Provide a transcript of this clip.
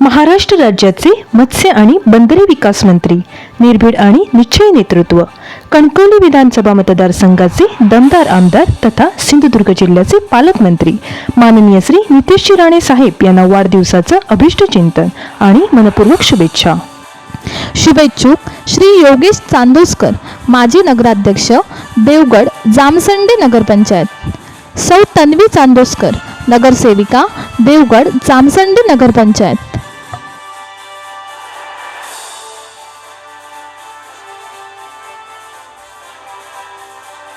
महाराष्ट्र राज्याचे मत्स्य आणि बंदरे विकास मंत्री निर्भीड आणि निश्चय नेतृत्व कणकवली विधानसभा मतदारसंघाचे दमदार आमदार तथा सिंधुदुर्ग जिल्ह्याचे पालकमंत्री माननीय श्री नितेशजी राणे साहेब यांना वाढदिवसाचं अभिष्ट चिंतन आणि मनपूर्वक शुभेच्छा. शुभेच्छुक श्री योगेश चांदोसकर माजी नगराध्यक्ष देवगड जामसंडे नगरपंचायत सौ तन्वी चांदोसकर नगरसेविका देवगड जामसंडे नगरपंचायत